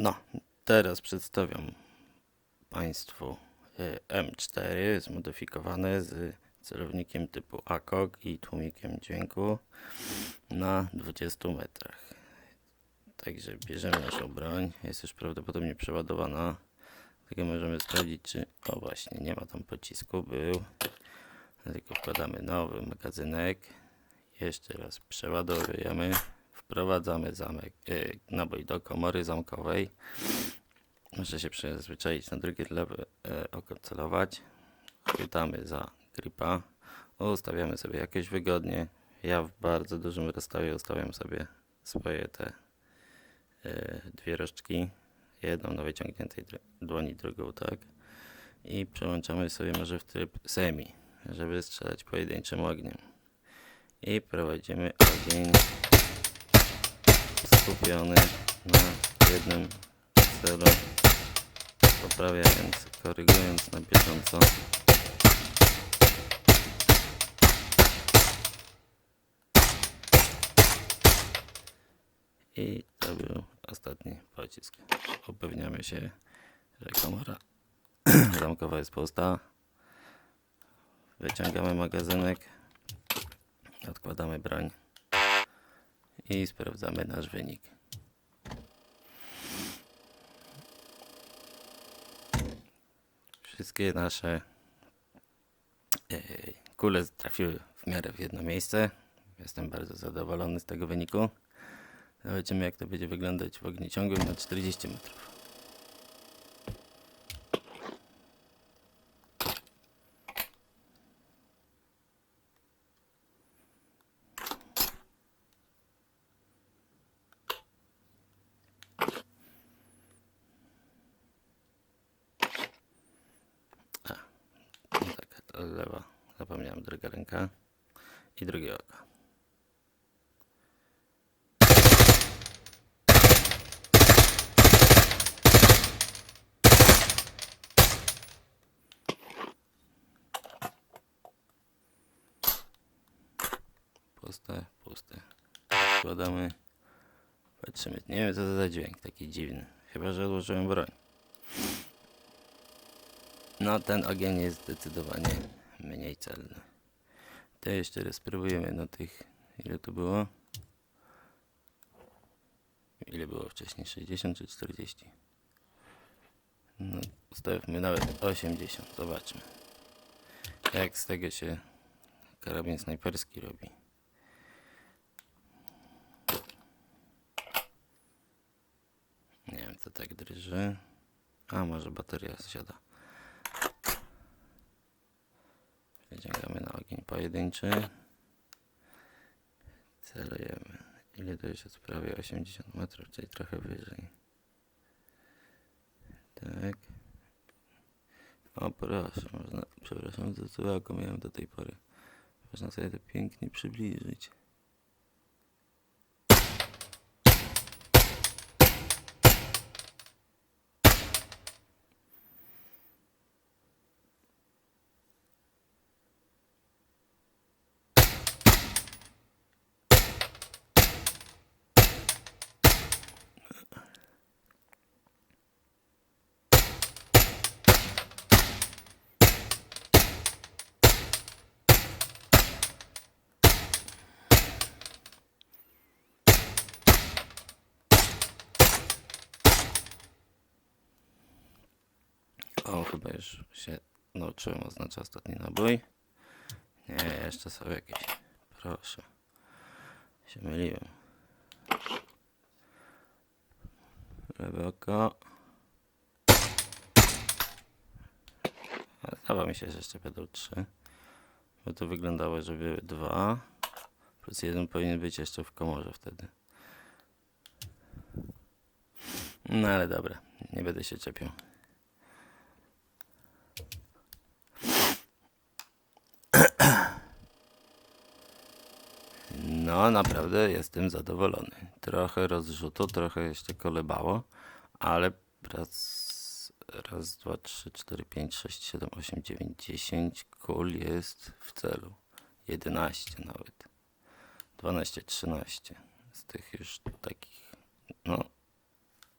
No, teraz przedstawiam Państwu y, M4 zmodyfikowane z celownikiem typu ACOG i tłumikiem dźwięku na 20 metrach. Także bierzemy naszą broń, jest już prawdopodobnie przeładowana. Tylko możemy sprawdzić, czy. O, właśnie, nie ma tam pocisku, był. Tylko wkładamy nowy magazynek. Jeszcze raz przeładowujemy. Wprowadzamy zamek, y, nabój do komory zamkowej. Muszę się przyzwyczaić na drugie lewe e, oko celować. Chwytamy za gripa. Ustawiamy sobie jakieś wygodnie. Ja w bardzo dużym rozstawie ustawiam sobie swoje te e, dwie rożczki. Jedną na wyciągniętej dłoni, drugą tak. I przełączamy sobie może w tryb semi, żeby strzelać pojedynczym ogniem. I prowadzimy ogień skupiony na jednym celu, poprawiając, korygując na bieżąco. I to był ostatni pocisk. Upewniamy się, że komora zamkowa jest pusta. Wyciągamy magazynek, odkładamy broń i sprawdzamy nasz wynik. Wszystkie nasze e, kule trafiły w miarę w jedno miejsce. Jestem bardzo zadowolony z tego wyniku. Zobaczymy jak to będzie wyglądać w ogniu ciągłym na 40 metrów. No tak, to lewa. Zapomniałem druga ręka i drugie oko. Puste, puste. Składamy. Patrzymy. Nie wiem co to za dźwięk taki dziwny. Chyba, że odłożyłem broń. No, ten ogień jest zdecydowanie mniej celny. To jeszcze raz spróbujemy na tych. Ile to było? Ile było wcześniej? 60 czy 40? No, ustawmy nawet 80. Zobaczmy. Jak z tego się karabin snajperski robi. Nie wiem, co tak drży. A, może bateria zsiada. Wyciągamy na ogień pojedynczy. Celujemy. Ile to jest? Prawie 80 metrów, czyli trochę wyżej. Tak. O proszę, można, przepraszam za co miałem do tej pory. Można sobie to pięknie przybliżyć. O, chyba już się nauczyłem oznacza ostatni nabój. Nie, jeszcze są jakieś. Proszę. Się myliłem. Lewe oko. Ale Zdawało mi się, że jeszcze będą trzy. Bo to wyglądało, że były dwa. Plus jeden powinien być jeszcze w komorze wtedy. No ale dobra, nie będę się czepiał. No, naprawdę jestem zadowolony. Trochę rozrzutu, trochę jeszcze kolebało, ale raz, raz, dwa, trzy, cztery, pięć, sześć, siedem, osiem, dziewięć, dziesięć kul jest w celu. 11 nawet. 12, 13 z tych już takich, no